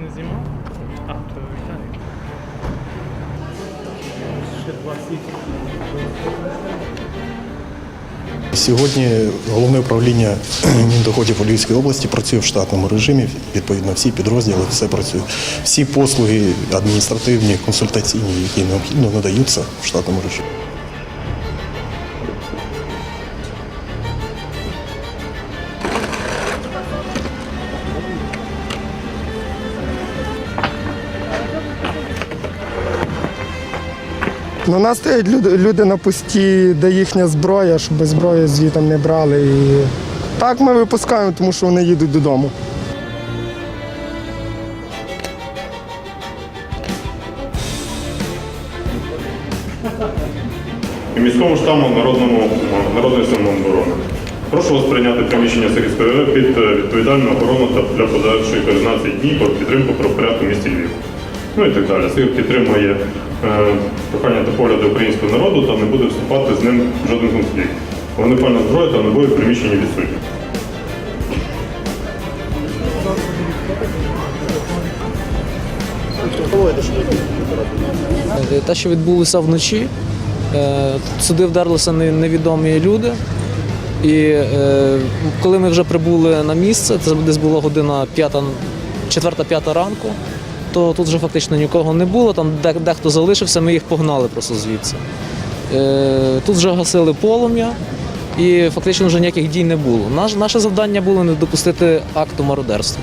не знімав? А, то Віталій. Ще. Сьогодні головне управління Міндоходів у Львівській області працює в штатному режимі. Відповідно, всі підрозділи, все працює. Всі послуги адміністративні, консультаційні, які необхідно, надаються в штатному режимі. Ну, нас стоять люди, люди на пусті, де їхня зброя, щоб зброю звітом не брали. І так ми випускаємо, тому що вони їдуть додому. і міському штабу народному народної самооборони. Прошу вас прийняти приміщення секретаря під е, відповідальну охорону та для подальшої координації дій про підтримку правопорядку в місті Львів. Ну і так далі. Сив підтримує е, прохання та погляди українського народу та не буде вступати з ним в жоден конфлікт. Вогнепальна зброя та набої в приміщенні відсутні. Те, що відбулося вночі, е, сюди вдерлися не- невідомі люди. І е, коли ми вже прибули на місце, це десь була година п'ята, четверта-п'ята ранку, то тут вже фактично нікого не було. Там дехто залишився, ми їх погнали просто звідси. Е, Тут вже гасили полум'я і фактично вже ніяких дій не було. Наше завдання було не допустити акту мародерства.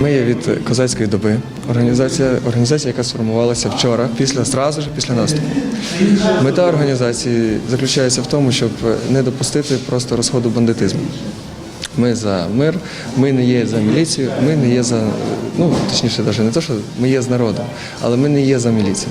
Ми є від козацької доби. Організація, організація, яка сформувалася вчора, після зразу ж після наступу. Мета організації заключається в тому, щоб не допустити просто розходу бандитизму. Ми за мир, ми не є за міліцію, ми не є за ну точніше, навіть не те, що ми є з народом, але ми не є за міліцію.